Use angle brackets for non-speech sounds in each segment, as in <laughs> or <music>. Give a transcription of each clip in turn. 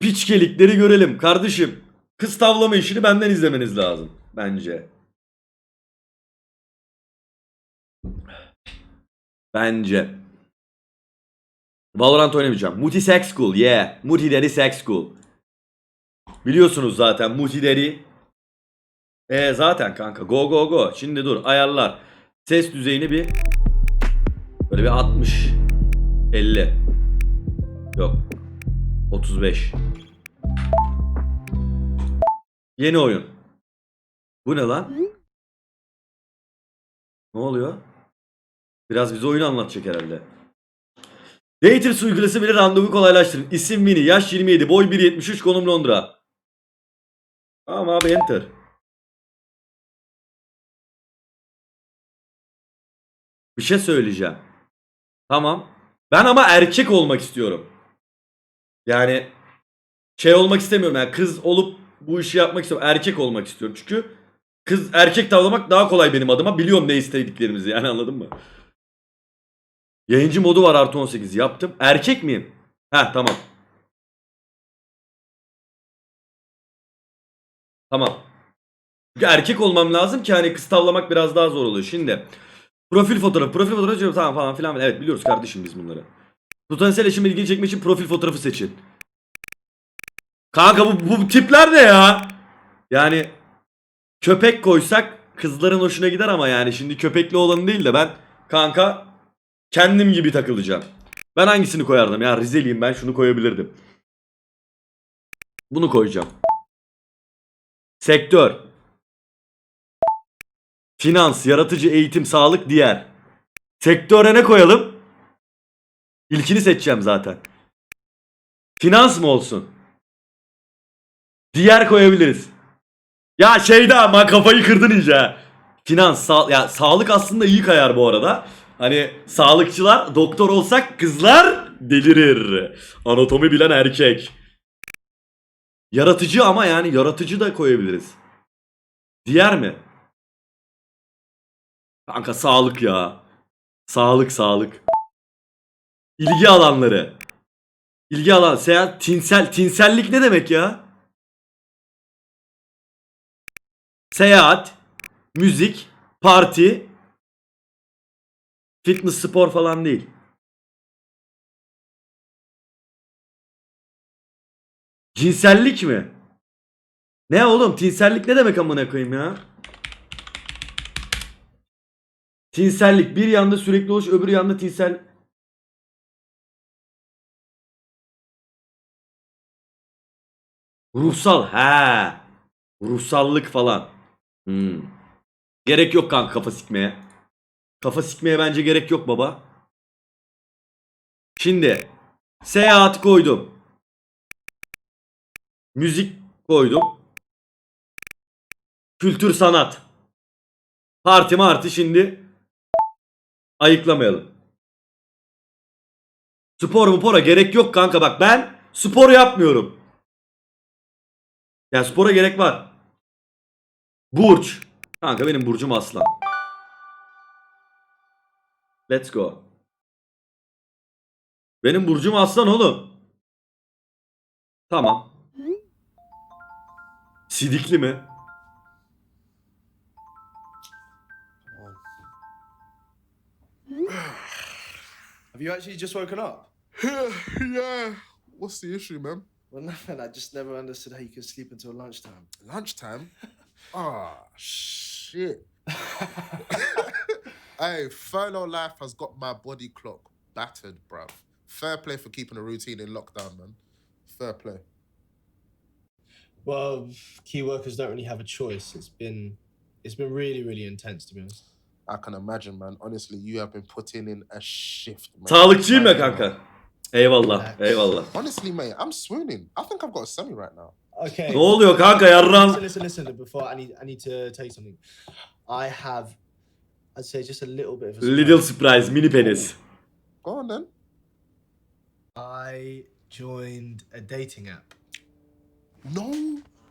piçkelikleri görelim. Kardeşim kız tavlama işini benden izlemeniz lazım. Bence. Bence. Valorant oynamayacağım. Muti Sex School. Yeah. Muti Daddy Sex School. Biliyorsunuz zaten Muti Daddy. E zaten kanka. Go go go. Şimdi dur ayarlar. Ses düzeyini bir böyle bir 60 50 Yok. 35 Yeni oyun. Bu ne lan? Ne oluyor? Biraz bize oyunu anlatacak herhalde. Daters uygulaması bile randevu kolaylaştırın. İsim Mini, yaş 27, boy 1.73, konum Londra. Tamam abi enter. Bir şey söyleyeceğim. Tamam. Ben ama erkek olmak istiyorum. Yani şey olmak istemiyorum yani kız olup bu işi yapmak istiyorum. Erkek olmak istiyorum. Çünkü kız erkek tavlamak daha kolay benim adıma. Biliyorum ne istediklerimizi yani anladın mı? Yayıncı modu var artı 18 yaptım. Erkek miyim? Ha tamam. Tamam. Çünkü erkek olmam lazım ki hani kız tavlamak biraz daha zor oluyor. Şimdi profil fotoğrafı, profil fotoğrafı diyorum, tamam falan filan. Evet biliyoruz kardeşim biz bunları. Potansiyel eşime ilgili çekmek için profil fotoğrafı seçin. Kanka bu, bu tipler ne ya? Yani köpek koysak kızların hoşuna gider ama yani şimdi köpekli olanı değil de ben kanka kendim gibi takılacağım. Ben hangisini koyardım ya Rizeliyim ben şunu koyabilirdim. Bunu koyacağım. Sektör. Finans, yaratıcı, eğitim, sağlık, diğer. Sektöre ne koyalım? İlkini seçeceğim zaten. Finans mı olsun? Diğer koyabiliriz. Ya şeyde ama kafayı kırdın iyice. Finans, sağ, ya sağlık aslında iyi kayar bu arada. Hani sağlıkçılar, doktor olsak kızlar delirir. Anatomi bilen erkek. Yaratıcı ama yani yaratıcı da koyabiliriz. Diğer mi? Kanka sağlık ya. Sağlık sağlık. İlgi alanları. İlgi alan seyahat tinsel tinsellik ne demek ya? Seyahat, müzik, parti, fitness spor falan değil. Cinsellik mi? Ne oğlum? Tinsellik ne demek amına koyayım ya? Tinsellik bir yanda sürekli oluş öbür yanda tinsel Ruhsal he. Ruhsallık falan. Hmm. Gerek yok kanka kafa sikmeye. Kafa sikmeye bence gerek yok baba. Şimdi seyahat koydum. Müzik koydum. Kültür sanat. Parti marti şimdi ayıklamayalım. Spor mu pora gerek yok kanka bak ben spor yapmıyorum. Ya spora gerek var. Burç. Kanka benim burcum aslan. Let's go. Benim burcum aslan oğlum. Tamam. Sidikli mi? Have you actually just woken up? yeah. What's the issue, man? Well, <laughs> nothing. I just never understood how you could sleep until lunchtime. Lunchtime? <laughs> Ah, shit. <laughs> hey, furlough life has got my body clock battered, bruv. Fair play for keeping a routine in lockdown, man. Fair play. Well, key workers don't really have a choice. It's been it's been really, really intense to be honest. I can imagine, man. Honestly, you have been putting in a shift, man. Sağlıkçıyım ya kanka. Eyvallah, eyvallah. Honestly, mate, I'm swooning. I think I've got a semi right now. Okay. Ne oluyor kanka Listen, yarram? listen, listen. Before I need I need to tell you something. I have I'd say just a little bit of a Little surprise, mini penis. Go on then. I joined a dating app. No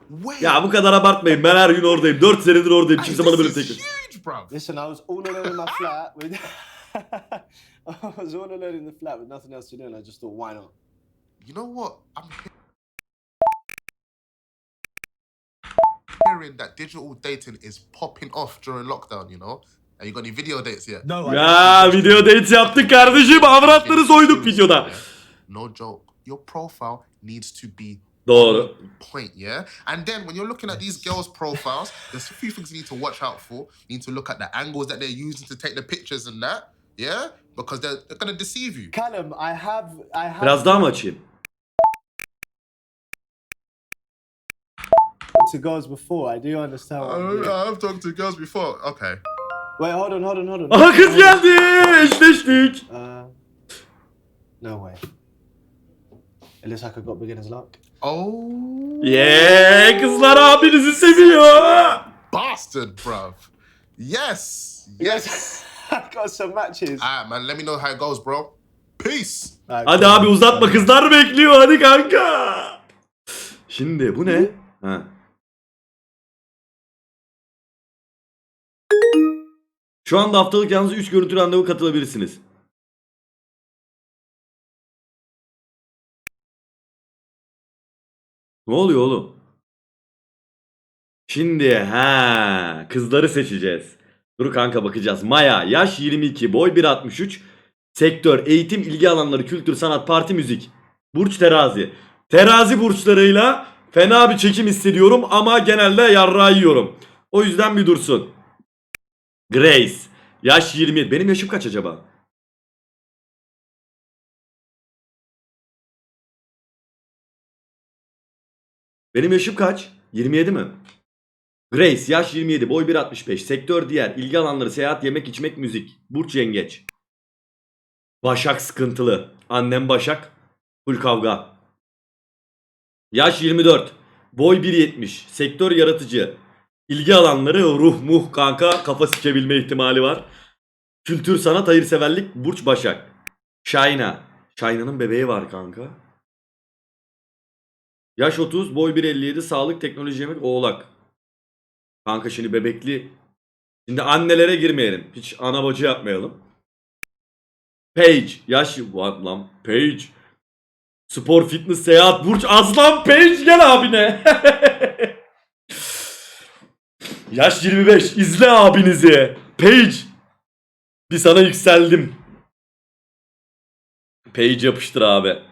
way. Ya bu kadar abartmayın. Ben her gün oradayım. 4 senedir oradayım. Kimse bana this böyle is teklif. huge, bruv. Listen, I was all alone in my flat with. <laughs> <laughs> I was all alone in the flat with nothing else to do, and I just thought, why not? You know what? I'm hearing that digital dating is popping off during lockdown, you know? Have you got any video dates yet? No. Ya video date yaptık kardeşim. Avratları soyduk videoda. No joke. Your profile needs to be Doğru. point, yeah? And then when you're looking at these girls' profiles, <laughs> there's a few things you need to watch out for. You need to look at the angles that they're using to take the pictures and that. Yeah? Because they're, they're gonna deceive you. Callum, I have, I have Biraz daha mı açayım? to girls before. I do understand. What I, doing. I've talked to girls before. Okay. Wait, hold on, hold on, hold on. Aha kız geldi. Eşleştik. Uh, no way. It looks like I got beginner's luck. Oh, Yeee kızlar abinizi seviyor. bastard, bruv. Yes, yes. I <laughs> got some matches. Alright, man. Let me know how it goes, bro. Peace. Alright, Hadi abi uzatma kızlar bekliyor hadi kanka. Şimdi bu ne? Ha. Şu anda haftalık yalnız 3 görüntü randevu katılabilirsiniz. Ne oluyor oğlum? Şimdi ha kızları seçeceğiz. Dur kanka bakacağız. Maya yaş 22 boy 1.63 sektör eğitim ilgi alanları kültür sanat parti müzik. Burç terazi. Terazi burçlarıyla fena bir çekim hissediyorum ama genelde yarrağı yiyorum. O yüzden bir dursun. Grace. Yaş 27. Benim yaşım kaç acaba? Benim yaşım kaç? 27 mi? Grace yaş 27 boy 1.65 sektör diğer ilgi alanları seyahat yemek içmek müzik. Burç yengeç. Başak sıkıntılı. Annem Başak full kavga. Yaş 24 boy 1.70 sektör yaratıcı. İlgi alanları ruh muh kanka kafa sikebilme ihtimali var. Kültür sanat hayırseverlik Burç Başak. Şayna. Şayna'nın bebeği var kanka. Yaş 30 boy 1.57 sağlık teknoloji yemek oğlak Kanka şimdi bebekli. Şimdi annelere girmeyelim. Hiç ana bacı yapmayalım. Page. Yaş lan. Page. Spor, fitness, seyahat, burç, aslan, Page gel abine. <laughs> Yaş 25. izle abinizi. Page. Bir sana yükseldim. Page yapıştır abi.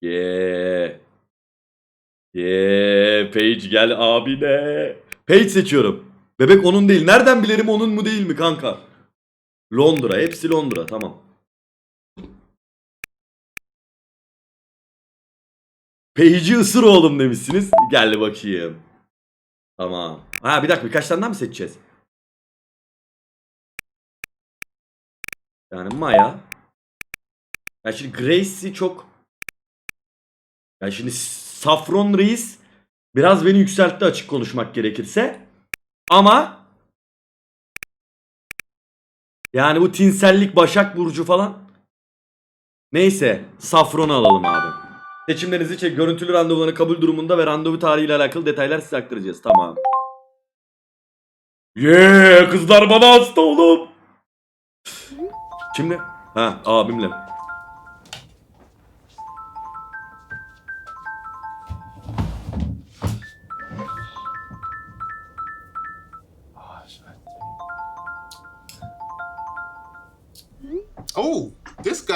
Yeah. Yeee Paige gel abine. Paige seçiyorum. Bebek onun değil. Nereden bilirim onun mu değil mi kanka? Londra. Hepsi Londra. Tamam. Paige'i ısır oğlum demişsiniz. Gel bakayım. Tamam. Ha bir dakika birkaç tane daha mı seçeceğiz? Yani Maya. Ya şimdi Grace'i çok... Ya şimdi Safron Reis biraz beni yükseltti açık konuşmak gerekirse. Ama yani bu tinsellik Başak Burcu falan neyse Safron'u alalım abi. Seçimlerinizi çek. Görüntülü randevularını kabul durumunda ve randevu tarihiyle alakalı detaylar size aktaracağız. Tamam. Yeee kızlar bana hasta oğlum. Kimle? Ha abimle.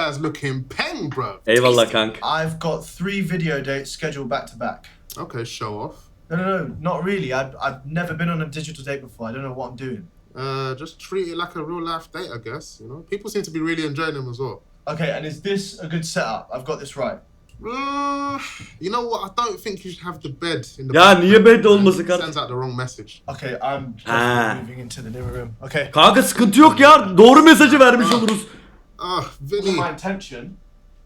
This guy's looking peng, bro. Eyvallah kanka. I've got three video dates scheduled back to back. Okay, show off. No, no, no, not really. I've, I've never been on a digital date before. I don't know what I'm doing. Uh, just treat it like a real life date, I guess. You know, people seem to be really enjoying them as well. Okay, and is this a good setup? I've got this right. Uh, you know what? I don't think you should have the bed in the. Ya background. niye bed olması It kanka? Sends out the wrong message. Okay, I'm Ah. moving into the living room. Okay. Kanka sıkıntı yok ya. Doğru mesajı vermiş oluruz. Ah, Vinny, my intention.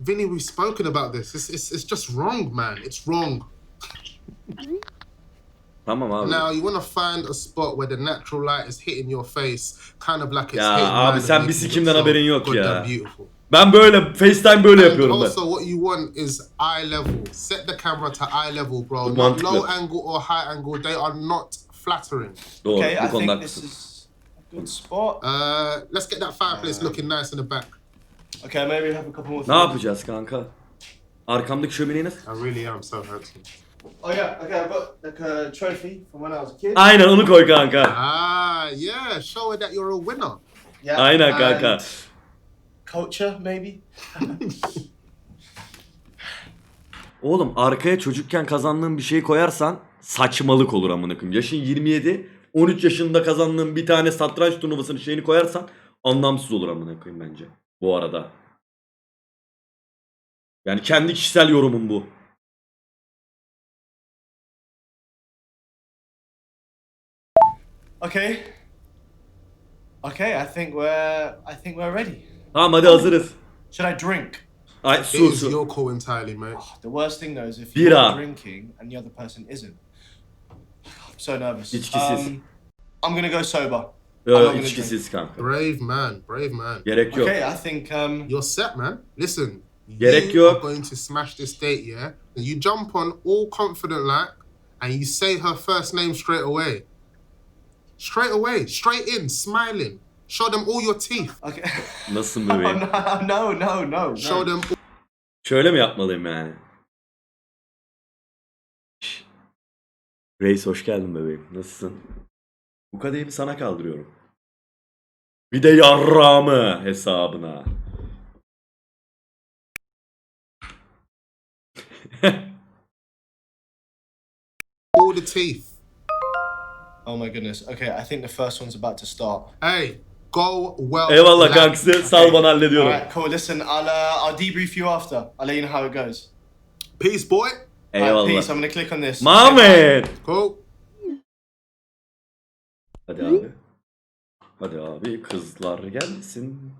Vinny, we've spoken about this. It's, it's, it's just wrong, man. It's wrong. Tamam abi. Now you want to find a spot where the natural light is hitting your face, kind of like it's Ya hitting abi mine sen and bir making sikimden it so haberin yok goddamn ya. Beautiful. Ben böyle FaceTime böyle And yapıyorum ben. also, what you want is eye level. Set the camera to eye level, bro. Bu Not mantıklı. low angle or high angle. They are not flattering. Doğru Okay, bu I konuda think this haklısın. is a good spot. Uh, let's get that fireplace looking nice in the back. Okay, maybe have a couple more. Ne yapacağız kanka? Arkamdaki şömineyi nasıl? I really am so handsome. Oh yeah, okay, I've got like a trophy from when I was a kid. Aynen onu koy kanka. Ah, yeah. Show her that you're a winner. Yeah. Aynen and kanka. Culture, maybe. <laughs> Oğlum arkaya çocukken kazandığın bir şey koyarsan saçmalık olur amına koyayım. Yaşın 27, 13 yaşında kazandığın bir tane satranç turnuvasının şeyini koyarsan anlamsız olur amına koyayım bence. Bu arada. Yani kendi kişisel yorumum bu. Okay. Okay, I think we're I think we're ready. Tamam hadi hazırız. Should I drink? Ay It su is su. your call entirely, mate. Oh, the worst thing though is if Bira. you're drinking and the other person isn't. I'm so nervous. İçkisiz. Um, I'm gonna go sober. Yo, içkisiz kanka. Brave man, brave man. Gerek yok. Okay, I think um You're set, man. Listen, Gerek you yok. are going to smash this date, yeah? And you jump on all confident like, and you say her first name straight away. Straight away, straight in, smiling. Show them all your teeth. okay. Nasılsın <laughs> oh, bebeğim? no, no, no, no. Show them Şöyle mi yapmalıyım yani? Reis hoş geldin bebeğim. Nasılsın? Bu kadehi bir sana kaldırıyorum. Bir de yarrağımı hesabına. <laughs> all the teeth. Oh my goodness. Okay, I think the first one's about to start. Hey, go well. Eyvallah kankası. Sal bana hallediyorum. Alright, cool. Listen, I'll uh, I'll debrief you after. I'll let you know how it goes. Peace, boy. Alright, peace. I'm Eyvallah. gonna click on this. Mamet. Cool. Hadi abi. Hadi abi kızlar gelsin.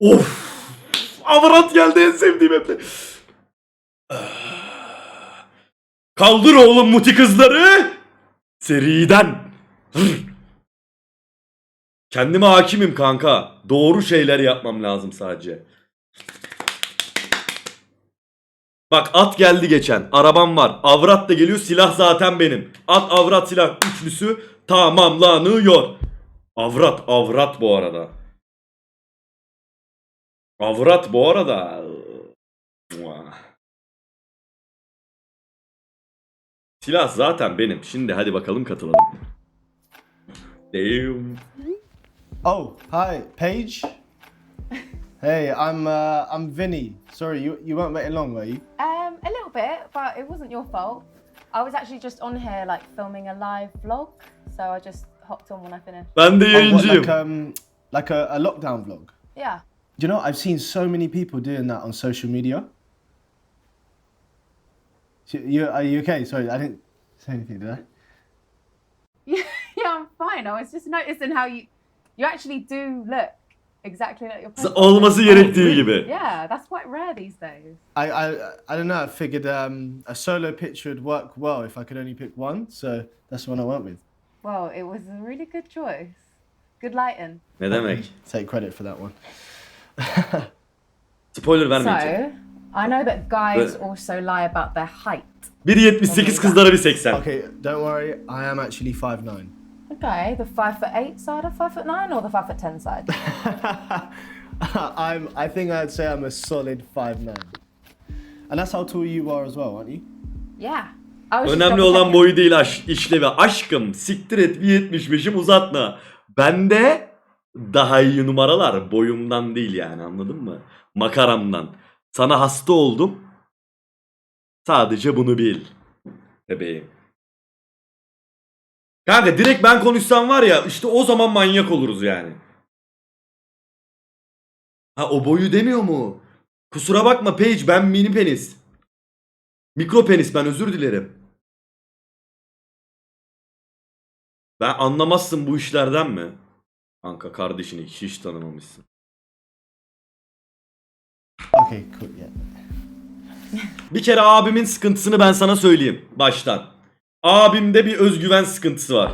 Of! Avrat geldi en sevdiğim hep. <sighs> Kaldır oğlum muti kızları. Seriden. Kendime hakimim kanka. Doğru şeyler yapmam lazım sadece. Bak at geldi geçen. Arabam var. Avrat da geliyor. Silah zaten benim. At avrat silah üçlüsü tamamlanıyor. Avrat avrat bu arada. Avrat bu arada. Silah zaten benim. Şimdi hadi bakalım katılalım. Damn. Oh, hi, Paige. Hey, I'm uh, I'm Vinny. Sorry, you you weren't waiting long, were you? Um, a little bit, but it wasn't your fault. I was actually just on here like filming a live vlog, so I just hopped on when I finished. Ben de Oh, what, yayıncıyım. like um like a, a lockdown vlog. Yeah. You know, I've seen so many people doing that on social media. So You are you okay? Sorry, I didn't say anything, did I? <laughs> Yeah, yeah, I'm fine. I was just noticing how you you actually do look exactly like your profile. Olması gerektiği gibi. Yeah, that's quite rare these days. I I I don't know. I figured um, a solo picture would work well if I could only pick one, so that's the one I went with. Well, it was a really good choice. Good lighting. Ne demek? Take credit for that one. <laughs> Spoiler So, vermeyeceğim. I know that guys But- also lie about their height. 1.78 kızlara bir 80. Okay, don't worry. I am actually five nine. Okay, the five foot eight side of five foot nine, or the five foot ten side. <laughs> I'm. I think I'd say I'm a solid five nine. And that's how tall you are as well, aren't you? yeah. I was just Önemli olan boyu değil aş işlevi. Aşkım siktir et 1.75'im uzatma. Bende daha iyi numaralar boyumdan değil yani anladın mı? Makaramdan. Sana hasta oldum. Sadece bunu bil. Bebeğim. Kanka direkt ben konuşsam var ya işte o zaman manyak oluruz yani. Ha o boyu demiyor mu? Kusura bakma Paige ben mini penis. Mikro penis ben özür dilerim. Ben anlamazsın bu işlerden mi? Kanka kardeşini hiç tanımamışsın. Okay, cool. Yeah. Bir kere abimin sıkıntısını ben sana söyleyeyim baştan. Abimde bir özgüven sıkıntısı var.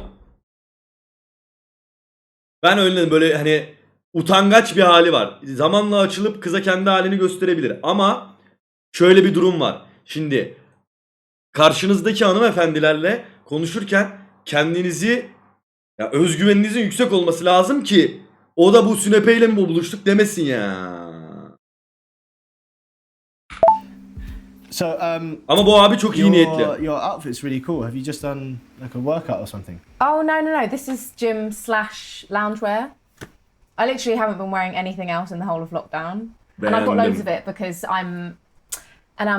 Ben öyle böyle hani utangaç bir hali var. Zamanla açılıp kıza kendi halini gösterebilir. Ama şöyle bir durum var. Şimdi karşınızdaki hanımefendilerle konuşurken kendinizi ya özgüveninizin yüksek olması lazım ki o da bu sünepeyle mi buluştuk demesin ya. So um, Ama bu abi çok iyi your niyetli. your outfit's really cool. Have you just done like a workout or something? Oh no no no! This is gym slash loungewear. I literally haven't been wearing anything else in the whole of lockdown, and I've got Beğendim. loads of it because I'm